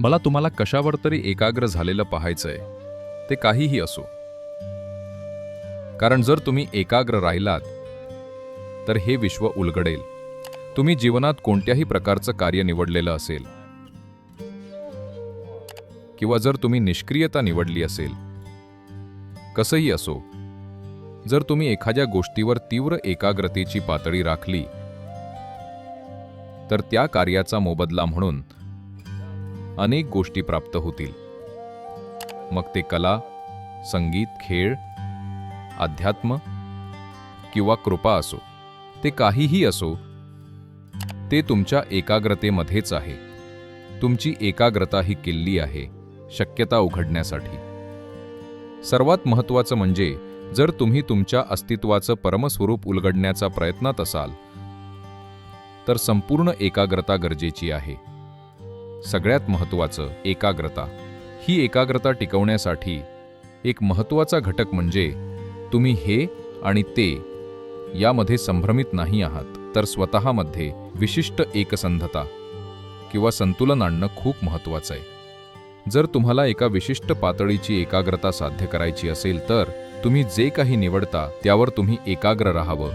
मला तुम्हाला कशावर तरी एकाग्र झालेलं पाहायचंय ते काहीही असो. कारण जर तुम्ही एकाग्र राहिलात तर हे विश्व उलगडेल. तुम्ही जीवनात कोणत्याही प्रकारचं कार्य निवडलेलं असेल किंवा जर तुम्ही निष्क्रियता निवडली असेल कसंही असो जर तुम्ही एखाद्या गोष्टीवर तीव्र एकाग्रतेची पातळी राखली तर त्या कार्याचा मोबदला म्हणून अनेक गोष्टी प्राप्त होतील. मग ते कला संगीत खेळ अध्यात्म किंवा कृपा असो ते काहीही असो ते तुमच्या एकाग्रतेमध्येच आहे. तुमची एकाग्रता ही किल्ली आहे शक्यता उघडण्यासाठी. सर्वात महत्त्वाचं म्हणजे जर तुम्ही तुमच्या अस्तित्वाचं परमस्वरूप उलगडण्याचा प्रयत्नात असाल तर संपूर्ण एकाग्रता गरजेची आहे. सगळ्यात महत्त्वाचं एकाग्रता. ही एकाग्रता टिकवण्यासाठी एक महत्त्वाचा घटक म्हणजे तुम्ही हे आणि ते यामध्ये संभ्रमित नाही आहात तर स्वतःमध्ये विशिष्ट एकसंधता किंवा संतुलन आणणं खूप महत्त्वाचं आहे. जर तुम्हाला एका विशिष्ट पातळीची एकाग्रता साध्य करायची असेल तर तुम्ही जे काही निवडता त्यावर तुम्ही एकाग्र राहावं.